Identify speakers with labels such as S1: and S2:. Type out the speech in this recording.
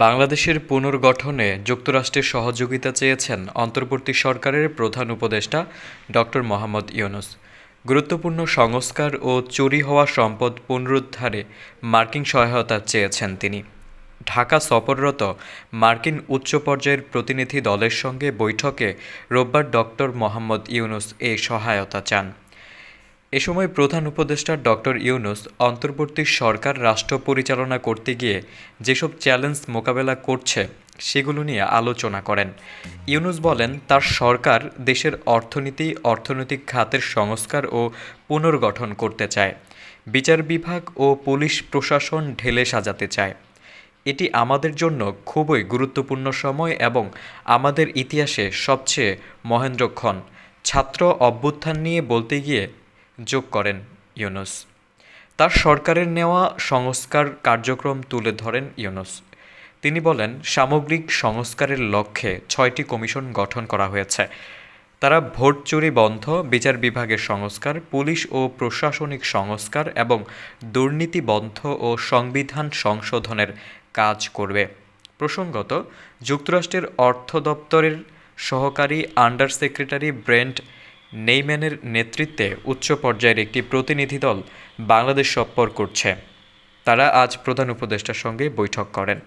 S1: বাংলাদেশের পুনর্গঠনে যুক্তরাষ্ট্রের সহযোগিতা চেয়েছেন অন্তর্বর্তী সরকারের প্রধান উপদেষ্টা ডক্টর মোহাম্মদ ইউনুস। গুরুত্বপূর্ণ সংস্কার ও চুরি হওয়া সম্পদ পুনরুদ্ধারে মার্কিন সহায়তা চেয়েছেন তিনি। ঢাকা সফররত মার্কিন উচ্চ পর্যায়ের প্রতিনিধি দলের সঙ্গে বৈঠকে রোববার ডক্টর মোহাম্মদ ইউনুস এ সহায়তা চান। এ সময় প্রধান উপদেষ্টা ডক্টর ইউনুস অন্তর্বর্তী সরকার রাষ্ট্র পরিচালনা করতে গিয়ে যেসব চ্যালেঞ্জ মোকাবেলা করছে, সেগুলো নিয়ে আলোচনা করেন। ইউনুস বলেন, তার সরকার দেশের অর্থনীতি, অর্থনৈতিক খাতের সংস্কার ও পুনর্গঠন করতে চায়। বিচার বিভাগ ও পুলিশ প্রশাসন ঢেলে সাজাতে চায়। এটি আমাদের জন্য খুবই গুরুত্বপূর্ণ সময় এবং আমাদের ইতিহাসে সবচেয়ে মহেন্দ্রক্ষণ। ছাত্র অভ্যুত্থান নিয়ে বলতে গিয়ে যোগ করেন ইউনুস। তার সরকারের নেওয়া সংস্কার কার্যক্রম তুলে ধরেন ইউনুস। তিনি বলেন, সামগ্রিক সংস্কারের লক্ষ্যে ছয়টি কমিশন গঠন করা হয়েছে। তারা ভোট চুরি বন্ধ, বিচার বিভাগের সংস্কার, পুলিশ ও প্রশাসনিক সংস্কার এবং দুর্নীতি বন্ধ ও সংবিধান সংশোধনের কাজ করবে। প্রসঙ্গত, যুক্তরাষ্ট্রের অর্থ দপ্তরের সহকারী আন্ডার সেক্রেটারি ব্রেন্ট নেইম্যানের নেতৃত্বে উচ্চ পর্যায়ের একটি প্রতিনিধি দল বাংলাদেশ সফর করছে। তারা আজ প্রধান উপদেষ্টার সঙ্গে বৈঠক করেন।